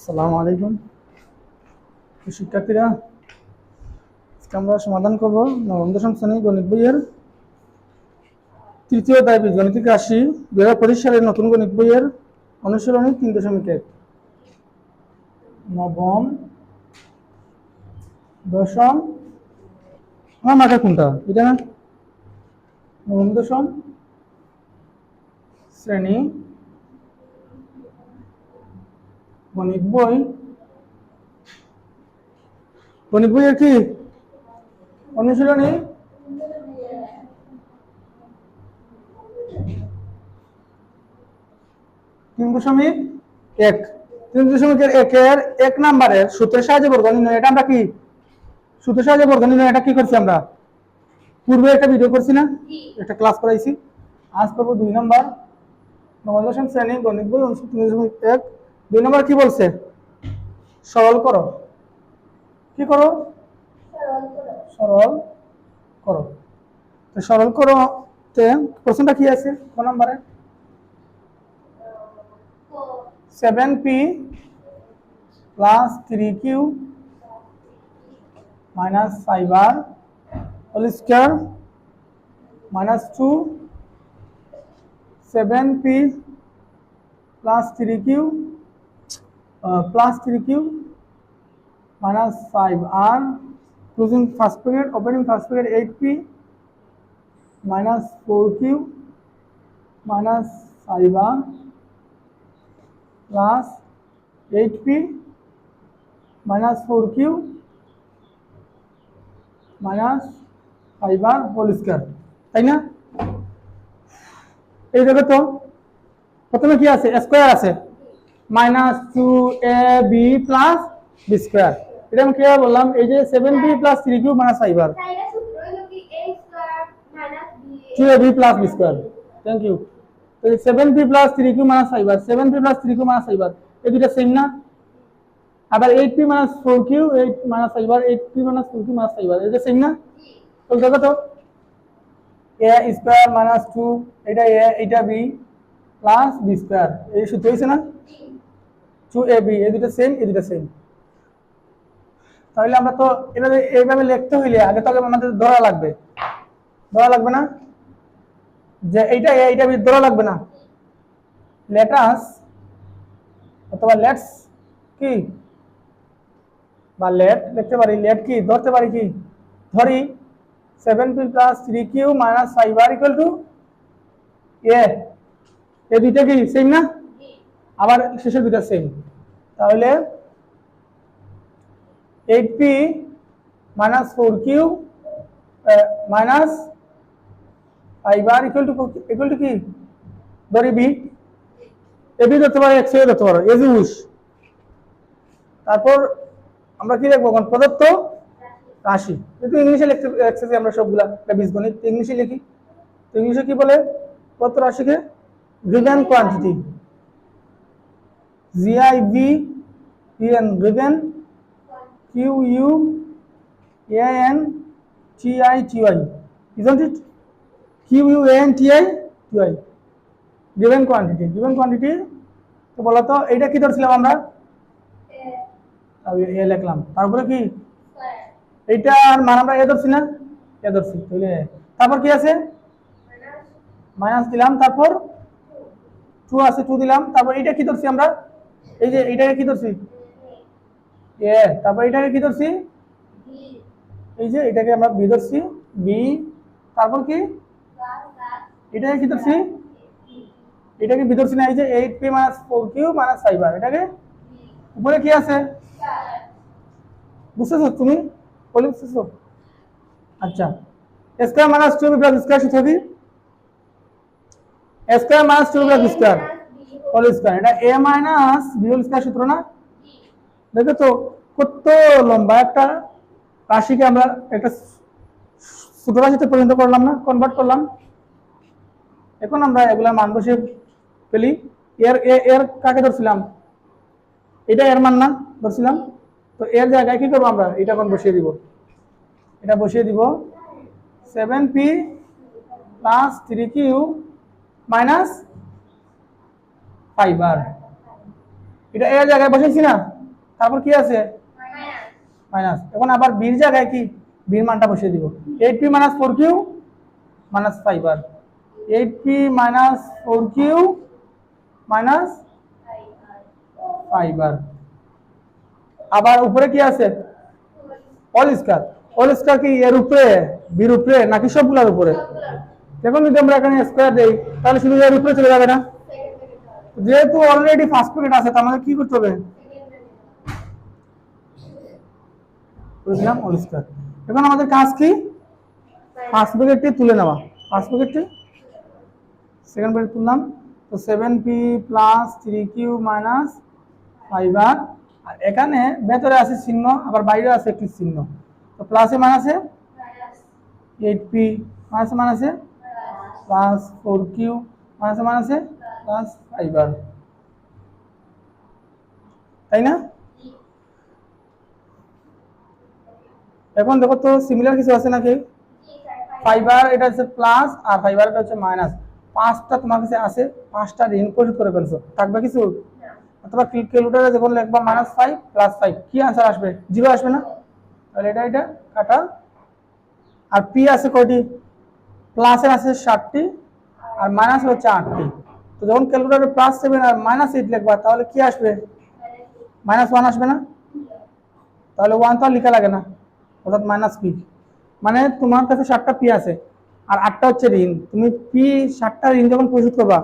আসসালামু আলাইকুম। শিক্ষার্থীরা আজকে আমরা সমাধান করব নবম, দশম শ্রেণি গণিত বইয়ের তৃতীয় অধ্যায় বীজগণিতিক রাশি দুই হাজার সালের নতুন গণিত বইয়ের অনুশীলনী তিন দশমিক এক। নবম, দশম, আমার মাথা কোনটা? এটা না? নবম, দশম শ্রেণি গণিত বই। গণিত বইয়ের কি অনুশীলনী? তিন দশমিক এক। তিন দশমিক একের এক নাম্বারের সূত্রের সাহায্যে বর্গ নির্ণয়। এটা আমরা কি? সূত্রের সাহায্যে বর্গ নির্ণয় এটা কি করছি আমরা? পূর্বে একটা ভিডিও করছি না? একটা ক্লাস করাইছি। আজ করব দুই নাম্বার। নবম দশম শ্রেণি গণিত বই তিন দশমিক এক। দুই নম্বর কি বলছে? সরল করো। কি করো? সরল করো। তো সরল করো তে প্রশ্নটা কি আছে? ক নম্বরে? Seven P plus three Q minus five R whole square minus two seven P plus 3q uh, plus 3q minus 5r closing first bracket opening first bracket 8p minus 4q minus 5r plus 8p minus 4q minus 5r whole square তাই না এই দেখো তো প্রথমে কি আছে square আছে minus two a b plus b square এটা আমি কীভাবে বললাম? এই যে seven b plus three q minus five R two a b plus b square thank you seven b plus three q minus five R seven b plus three q minus five আর এই দুটা same না? আবার eight p minus four q eight minus five আর eight p minus four q minus five আর এটা same না? তো দেখো তো। এ square minus two এটা এ এটা বি প্লাস বি স্কোয়ার এই সূত্র হয়েছে না? এ বি এই দুটো সেম এই দুটো সেম তাহলে আমরা তো এভাবে, এইভাবে লিখতে হইলে আগে তো আমাদের ধরা লাগবে। ধরা লাগবে না? যে এইটা এইটা ধরা লাগবে না। লেটাস অথবা লেটস কি? বা লেট লিখতে পারি লেট কি? ধরতে পারি কি? ধরি seven P plus three Q minus five R equal to A দুইটা কি সেম না? আবার শেষের দুইটা সেম তাহলে eight P minus four Q minus R equal to equal to কি? ধরি বি এ বি ধরতে পারো এক্স ধরতে পারো এজুস তারপর আমরা কি লিখব এখন? প্রদত্ত রাশি। কিন্তু ইংলিশে লিখতে লিখতেছি আমরা সবগুলা এটা বীজগণিত ইংলিশে লিখি। তো ইংলিশে কি বলে? প্রদত্ত রাশিকে given quantity Q U A N T I T Y, isn't it? N T I T Y, given quantity given quantity, তো বলো তো, এইটা কি ধরছিলাম আমরা? এ লিখলাম। তারপরে কি? এইটার মান আমরা এ ধরছি না? এ ধরছি, তাহলে তারপর কি আছে? মাইনাস দিলাম, তারপর টু আছে টু দিলাম। তারপর এইটা কি ধরছি আমরা? এই যে এইটাকে কি ধরছি? এ, তারপর এটাকে কি ধরছি? এই যে এটাকে আমরা বি ধরছি, বি, তারপর কি? এটাকে কি ধরছি? এটাকে বি ধরছি না, এই যে eight P minus four Q minus five R এটাকে? উপরে কি আছে? বুঝতেছো তুমি? বলে বুঝতেছো? আচ্ছা। Square minus two B plus square সূত্র কি? Square minus two plus square whole square এটা A minus B whole square সূত্র না? দেখো তো কত লম্বা একটা রাশিকে আমরা একটা ছোট রাশিতে পরিণত করলাম না? কনভার্ট করলাম। এখন আমরা এগুলা মান বসে ফেলি। এর এর কাকে ধরছিলাম? এটা এর মান না, ধরছিলাম। তো এর জায়গায় কি করব আমরা? এটা এখন বসিয়ে দিব। এটা বসিয়ে দিব। Seven P plus three Q minus five R এটা এর জায়গায় বসেছি না? তারপর কি আছে? মাইনাস। এখন আবার বির জায়গায় কি? বির মানটা বসিয়ে দিব। Eight P minus four Q minus five R eight P minus four Q minus five R আবার উপরে কি আছে? অল স্কয়ার অল স্কয়ার কি এর উপরে, বির উপরে, নাকি সবগুলোর উপরে? দেখুন যদি আমরা এখানে স্কয়ার দেই, তাহলে শুধু এর উপরে চলে যাবে না? যেহেতু অলরেডি ফার্স্ট ব্র্যাকেট আছে, তার আমাদের কি করতে হবে? বুঝলাম অল স্কয়ার এখন আমাদের কাজ কি? ফার্স্ট ব্র্যাকেটটি তুলে নেওয়া। ফার্স্ট ব্র্যাকেটটি সেকেন্ড ব্র্যাকেট তুললাম। তো seven P plus three Q minus five R আর এখানে ভেতরে আছে চিহ্ন, আবার বাইরে আছে একটি চিহ্ন। তো প্লাসে মাইনাসে এইট পি মাইনাসে মাইনাসে প্লাস ফোর কিউ মাইনাসে মাইনাসে প্লাস ফাইভ আর তাই না? এখন দেখো তো সিমিলার কিছু আছে নাকি? ফাইবার এটা হচ্ছে প্লাস আর ফাইবার এটা হচ্ছে মাইনাস পাঁচটা তোমার কাছে আছে পাঁচটা ঋণ পরিশোধ করে ফেলছো। থাকবে কিছু? অথবা ক্যালকুলেটারে যখন লিখবা মাইনাস ফাইভ প্লাস ফাইভ কি আনসার আসবে? জিরো আসবে না? তাহলে এটা এটা কাটা। আর পি আছে কয়টি? প্লাসের আছে ষাটটি আর মাইনাস হচ্ছে আটটি। তো যখন ক্যালকুলেটারে প্লাস সেভেন আর মাইনাস এইট লিখবা, তাহলে কি আসবে? মাইনাস ওয়ান আসবে না? তাহলে ওয়ান তো আর লেখা লাগে না, অর্থাৎ মাইনাস পি মানে তোমার কাছে ষাটটা পি আছে, আর আটটা হচ্ছে ঋণ। তুমি পি ষাটটা ঋণ যখন পরিশোধ করবা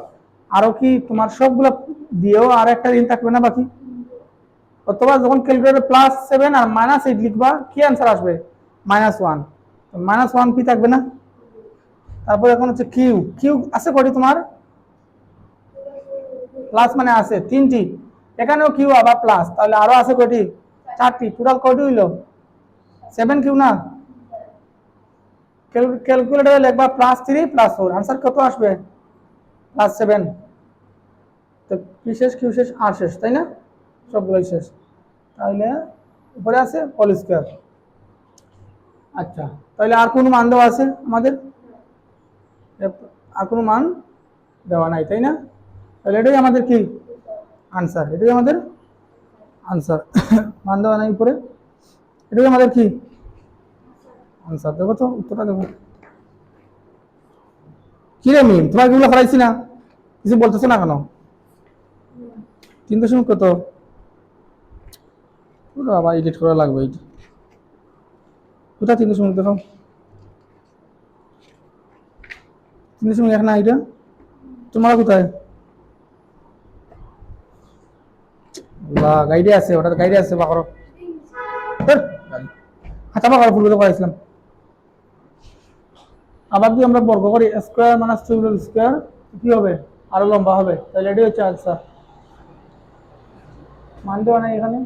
আরও কি তোমার সবগুলো দিয়েও আর একটা ঋণ থাকবে না বাকি? অথবা যখন ক্যালকুলেটর প্লাস সেভেন আর মাইনাস এইট লিখবা, কি অ্যান্সার আসবে? Minus one minus one P থাকবে না। তারপর এখন হচ্ছে কিউ কিউ আছে কটি তোমার? প্লাস মানে আছে তিনটি। এখানেও কিউ আবার প্লাস তাহলে আরও আছে কটি চারটি। টোটাল কটি হইল? সেভেন কিউ না? ক্যালকুলেটারে লিখবা plus three plus four answer কত আসবে? প্লাস সেভেন তো কি শেষ, কিউ শেষ? আর শেষ, তাই না? সবগুলোই শেষ। তাহলে উপরে আছে অল স্কোয়ার আচ্ছা তাহলে আর কোনো মান দেওয়া আছে আমাদের? আর কোনো মান দেওয়া নাই, তাই না? তাহলে এটাই আমাদের কি আনসার এটাই আমাদের আনসার মান দেওয়া নাই উপরে। এটাই আমাদের কি আনসার দেখো তো, উত্তরটা দেখো কি রে মিম, তোমার এগুলো করাইছি না? কিছু বলতেছো না কেন? তিন দশমিক কত? আবার এডিট করা লাগবে এইটা কোথায় তিন দশমিক দেখো? তিন দশমিক এক না এটা? তোমার কোথায়? গাইডে আছে ওটা গাইডে আছে বাকর হাতা বাকর ফুলগুলো করাইছিলাম আবার যদি আমরা বর্গ করি স্কোয়ার মাইনাস টু স্কোয়ার কি হবে? আরও লম্বা হবে। তাহলে এটাই হচ্ছে আনসার মান দেওয়া নাই এখানে?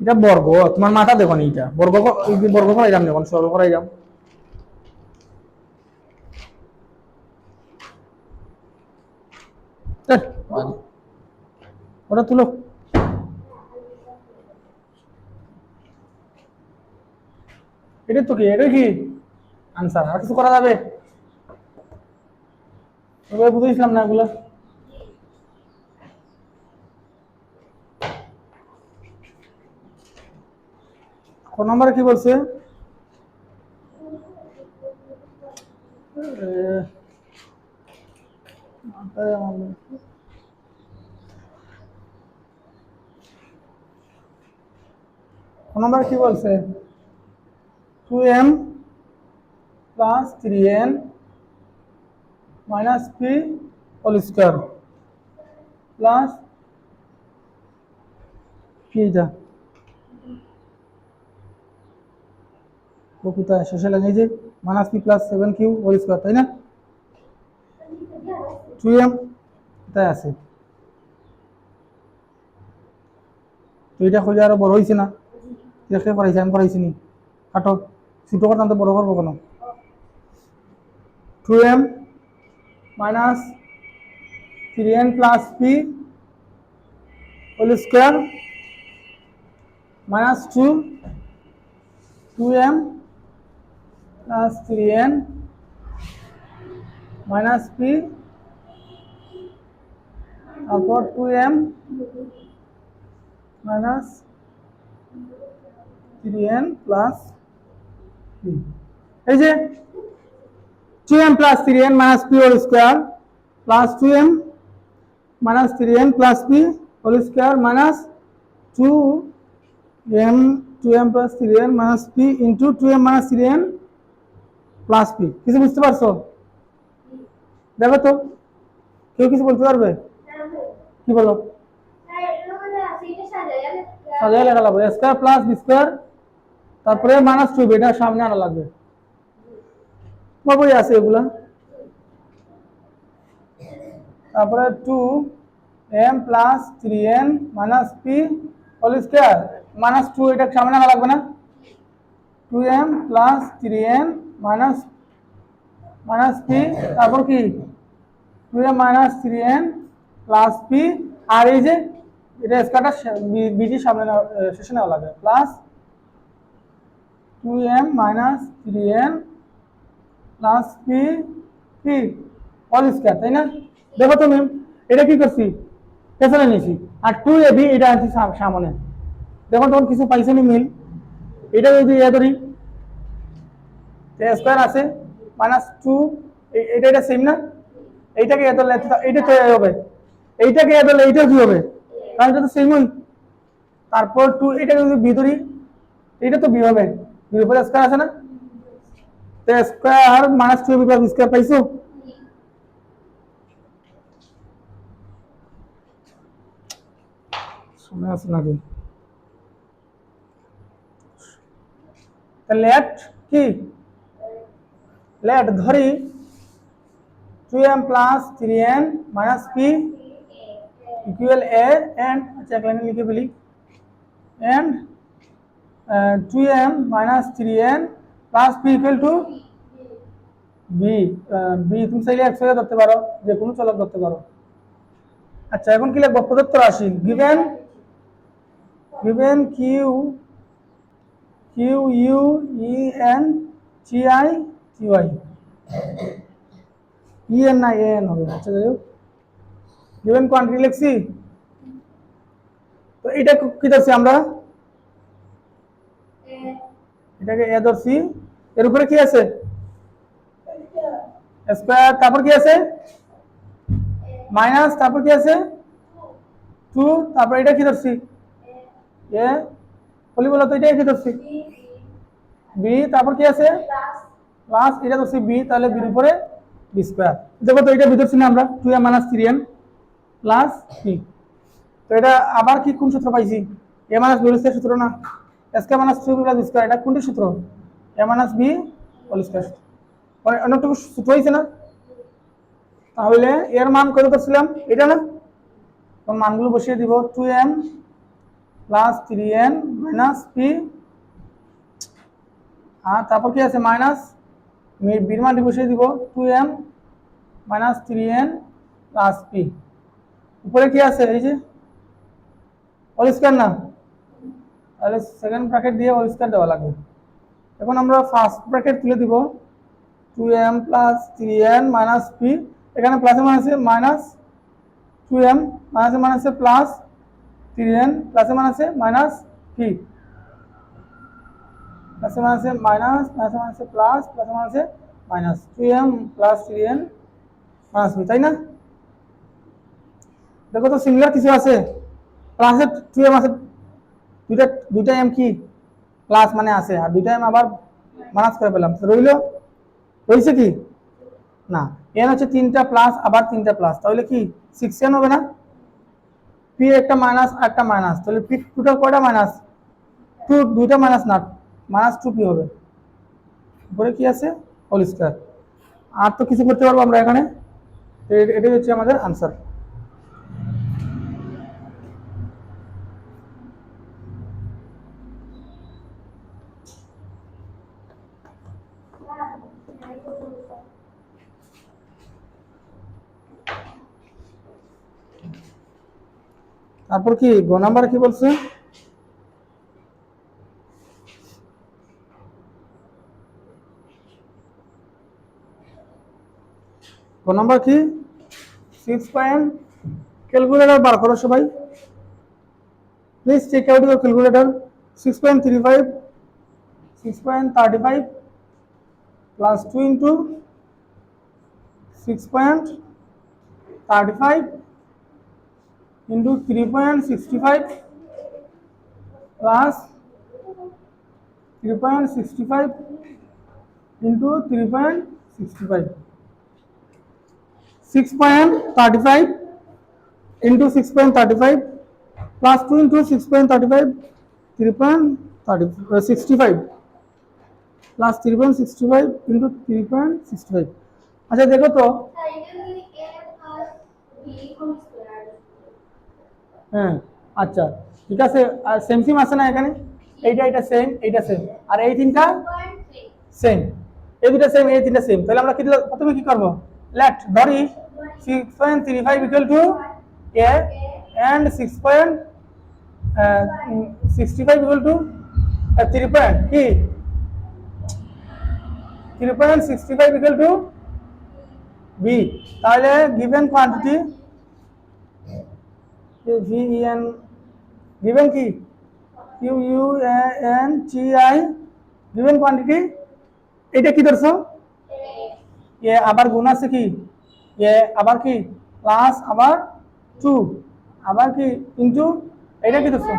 এটা বর্গ তোমার মাথা দেখো নি এটা। বর্গ বর্গ করাই যাম যখন সর্ব করাই যাম ওটা তুলো। এটা তো কি এটা কি? আনসার আর কিছু করা যাবে? বুঝেছিলাম না এগুলো। কোন নম্বরে কি বলছে। কোন নম্বরে কি বলছে two M plus three N minus P whole square plus পিটা কোথায় শেষে লাগে যে minus P plus seven Q whole square তাই না? টু এম এটাই আছে। তো এটা খোঁজে আরও বড় হয়েছে না? দেখে করাইছে আমি করাইছি নি। কাটো তো বড় করব কেন? Two M minus three N plus P whole square plus three N minus P তারপর two M minus three N plus P এই যে two M plus three N minus P whole square plus two M minus 3n plus p whole square minus 2m 2m plus 3n minus p into 2m minus 3n plus P কিছু বুঝতে পারছ? দেখো তো। কেউ কিছু বলতে পারবে? কি বলো? লাগবে। স্কোয়ার প্লাস বি স্কোয়ার তারপরে মাইনাস টু এটা সামনে আনা লাগবে। বই আছে এগুলা। তারপরে two M plus three N minus P whole square minus two এটা সামনে আনা লাগবে না। Two M plus three N minus minus P তারপর কি? Two M minus three N plus P আর এই যে এটা স্কোয়ারটা বিজি সামনে এ, শেষে নেওয়া লাগবে। Plus two M minus three N plus P P all square তাই না? দেখো তো ম্যাম এটা কি করছি? পেছনে নিয়েছি। আর টু এ বি এটা সাম- সামনে। দেখো তখন কিছু পাইছে নি মিল? এটা যদি এ ধরি স্কোয়ার আছে মাইনাস টু এটা এটা সেম না? এইটাকে এত- এইটা তো হবে। এইটাকে এ ধরলে এইটাও কি হবে? কারণ এটা তো সেমই তারপর টু এটাকে যদি বি ধরি এটা তো বি হবে। বির উপরে স্কোয়ার আছে না? তো square minus two B plus square পাইছো? শুনে আছে নাকি? কি? লেট ধরি two M plus three N minus P equal A and আচ্ছা এক লিখে ফেলি। And two M minus three N plus P equal to B B তুমি চাইলে একশো ধরতে পারো, যে কোনো চলক ধরতে পারো। আচ্ছা এখন কি লিখব? প্রদত্ত রাশি। Given given Q Q U E N T I T Y E N না এন হবে আচ্ছা যাই হোক। গিভেন কোয়ান্টিটি লিখছি। তো এটা কি ধরছি আমরা? এটাকে এ ধরছি। এর উপরে কি আছে? স্কোয়ার তারপর কি আছে? মাইনাস তারপর কি আছে? টু তারপর এটা কি ধরছি? এ বলি বলো তো এটা কি ধরছি? বি তারপর কি আছে? প্লাস এটা ধরছি বি তাহলে বির উপরে বি স্কোয়ার দেখো তো এটা ধরছি না আমরা two A minus three N plus B তো এটা আবার কি, কোন সূত্র পাইছি? এ মাইনাস বি সূত্র না? এসকে মাইনাস থ্রি প্লাস স্কোয়ার এটা কোনটি সূত্র? A minus B whole square অন্যটুকু সূত্র হয়েছে না? তাহলে এর মান কত করছিলাম? এটা না? তখন মানগুলো বসিয়ে দিব two M plus three N minus P আর তারপর কি আছে? মাইনাস বির মানটি বসিয়ে দিব two M minus three N plus P উপরে কি আছে? এই যে স্কোয়ার না? তাহলে সেকেন্ড ব্র্যাকেট দিয়ে স্কোয়ার দেওয়া লাগবে। এখন আমরা ফার্স্ট ব্র্যাকেট তুলে দিব two M plus three N minus P এখানে প্লাসে মাইনাসে মাইনাস টু এম মাইনাসে মাইনাসে প্লাস থ্রি এন প্লাসে মাইনাসে মাইনাস পি প্লাসে মাইনাসে মাইনাস প্লাসে মাইনাসে প্লাস প্লাসে মাইনাসে minus two M plus three N minus P তাই না? দেখো তো সিমিলার কিছু আছে। প্লাসে টু এম আছে। দুইটা দুইটা এম কি? প্লাস মানে আছে। আর দুইটা এম আবার মাইনাস করে পেলাম। রইল? রয়েছে কি? না। এন হচ্ছে তিনটা প্লাস আবার তিনটা প্লাস তাহলে কি? সিক্স এন হবে না? পি একটা মাইনাস একটা মাইনাস তাহলে পি টোটাল কয়টা মাইনাস টু দুইটা মাইনাস না। মাইনাস টু পি হবে। উপরে কি আছে? হোল স্কোয়ার আর তো কিছু করতে পারব আমরা এখানে। এটাই হচ্ছে আমাদের আনসার তারপর কি? গ নাম্বার কি বলছে? গ নাম্বার কি? সিক্স পয়েন্ট ক্যালকুলেটর বার করো সবাই। Please check out your calculator six point three five six point thirty five plus two into six point thirty five into 3.65 plus 3.65 into 3.65 6.35 into 6.35 plus 2 into 6.35 3.65 plus 3.65 into 3.65 আচ্ছা দেখো তো। হ্যাঁ আচ্ছা ঠিক আছে। আর সেম সেম আছে না এখানে? এইটা এটা সেম এইটা সেম আর এই তিনটা? সেম এই দুটা সেম এই তিনটা সেম তাহলে আমরা কি? প্রথমে কি করব? লেট ধরি six point three five equal to A and six point sixty five equal to three point কি three point sixty five equal to B তাহলে given quantity V N given কি U U N G I given quantity এটা কি ধরছো? এ আবার গুণ আছে কি? এ আবার কি? প্লাস আবার টু। আবার কি? ইন্টু, এটা কি ধরছো?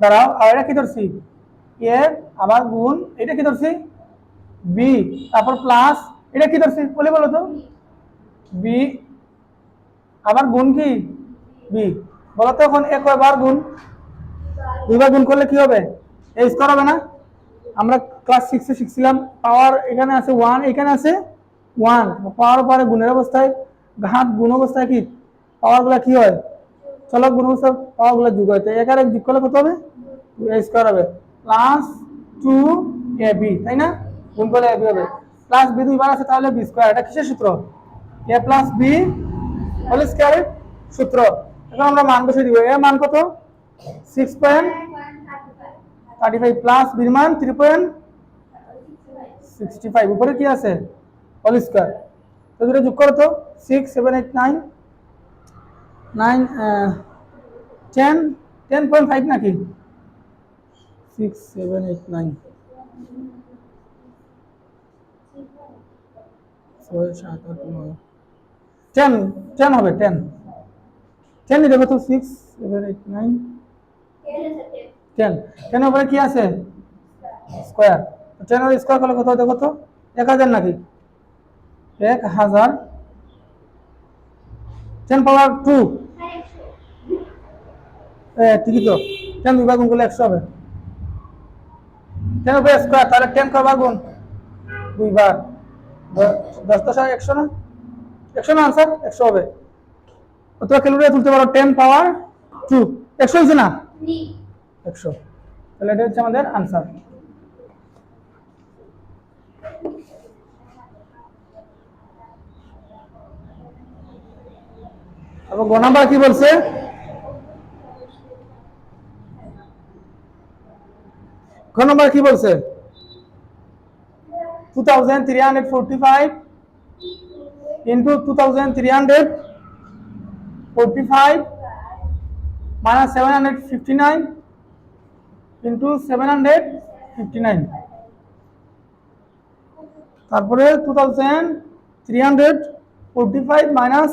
দাঁড়াও এটা কি ধরছি? এ আবার গুণ, এটা কি ধরছি? বি তারপর প্লাস, এটা কি ধরছি? বলে বলো তো। বি আবার গুণ কি? বি বলো তো এখন এক বার গুণ? দুইবার গুণ করলে কি হবে? এই স্কোয়ার হবে না? আমরা ক্লাস সিক্সে শিখছিলাম পাওয়ার এখানে আছে ওয়ান এখানে আছে ওয়ান পাওয়ার পরে গুণের অবস্থায়, ঘাত গুণ অবস্থায় কি? পাওয়ারগুলো কি হয়? চলো গুণ অবস্থায় পাওয়ারগুলো যোগ হয়। তো এখানে যোগ করলে কত হবে? এ স্কোয়ার হবে। প্লাস টু এ বি তাই না? গুণ করলে এ বি হবে। প্লাস বি দুইবার আছে, তাহলে বি স্কোয়ার এটা কিসের সূত্র? এ প্লাস বি হোল স্কোয়ারের সূত্র। এখন আমরা মান বসে দিব। এর মান কত? Six point thirty five plus বির মান থ্রি পয়েন্ট সিক্সটি ফাইভ উপরে কি আছে? হোল তো দুটো যোগ করো তো six seven eight nine nine ten ten point five নাকি? সিক্স সেভেন এইট নাইন ছয়, সাত টেন টেন হবে টেন টেন দেখো তো six seven eight nine ten ten উপরে কি আছে? স্কোয়ার টেনের স্কোয়ার করলে কত দেখো তো? এক হাজার নাকি? এক হাজার টেন পাওয়ার টু ঠিকই তো। টেন দুইবার গুণ করলে একশো হবে। টেন উপরে স্কোয়ার তাহলে টেন কবার গুণ? দুইবার দশ দশ একশো না? একশো না আনসার একশো হবে। অথবা ক্যালকুলেটার তুলতে পারো টেন পাওয়ার টু একশো হয়েছে না? একশো। তাহলে এটা হচ্ছে আমাদের আনসার এবং গ কি বলছে? গ নাম্বার কি বলছে? Two thousand three hundred forty five into two thousand three hundred forty five minus 759 into 759 তারপরে 2345 minus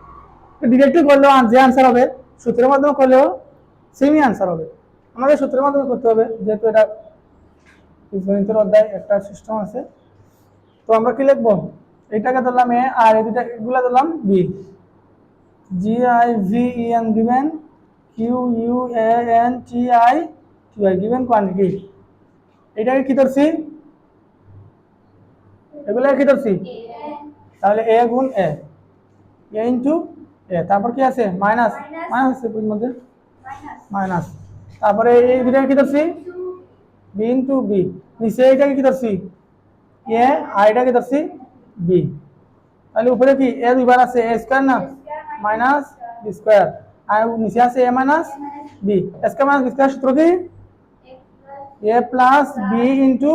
ডিরেক্টলি করলেও যে আনসার হবে সূত্রের মাধ্যমে করলেও সেমই আনসার হবে। আমাদের সূত্রের মাধ্যমে করতে হবে যেহেতু এটা বীজগণিতের অধ্যায় একটা সিস্টেম আছে। তো আমরা কি লিখব? এটাকে ধরলাম এ আর এই দুটা এগুলা ধরলাম B G I V E N given Q U A N T I T I given quantity এটাকে কি ধরছি? এগুলো কি ধরছি? তাহলে এ গুণ এ ইন্টু এ তারপর কি আছে? মাইনাস। মাইনাস। আছে এর মধ্যে? মাইনাস। তারপরে এই দুটাকে কি ধরছি? B into B. নিচে এইটাকে কি ধরছি? এ আর এটাকে ধরছি? বি। তাহলে উপরে কি? এ দুইবার আছে। এ স্কোয়ার না? Minus B square. আর নিচে আছে A minus B. Square minus B square সূত্র কি? A plus B into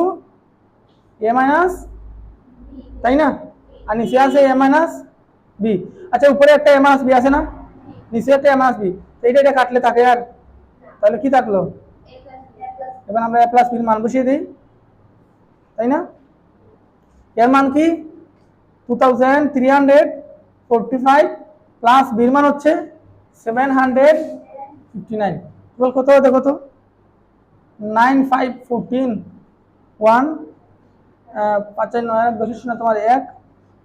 A minus তাই না? আর নিচে আছে এ মাইনাস বি আচ্ছা উপরে একটা এ মাইনাস বি আছে না? নিচে একটা এ মাইনাস বি এইটা এটা কাটলে থাকে আর তাহলে কি থাকল? এবার আমরা এ প্লাস বির মান বসিয়ে দিই। তাই না? এর মান কি? Two thousand three hundred forty five plus বির মান হচ্ছে সেভেন হান্ড্রেড ফিফটি নাইন কত দেখো তো? নাইন ফাইভ ফোরটিন ওয়ান পাঁচ নয় দশের শূন্য, তোমার এক।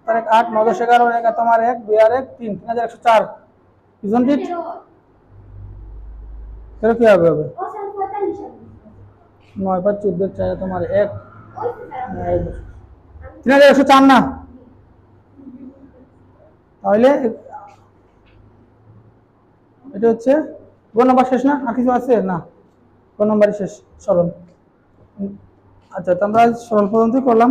তার এক আট নয় এগারো, এক তোমার এক, দুই, আর এক, তিন তিন হাজার একশো চার। ইজন্ট ইট সেটা কি হবে হবে? নয় পাঁচ, চোদ্দ চার, তোমার এক। তিন হাজার একশো চার না? তাহলে এটা হচ্ছে কোন নম্বর শেষ না? আর কিছু আছে? না। কোন নম্বরই শেষ সরল আচ্ছা তো আমরা সরল পর্যন্তই করলাম।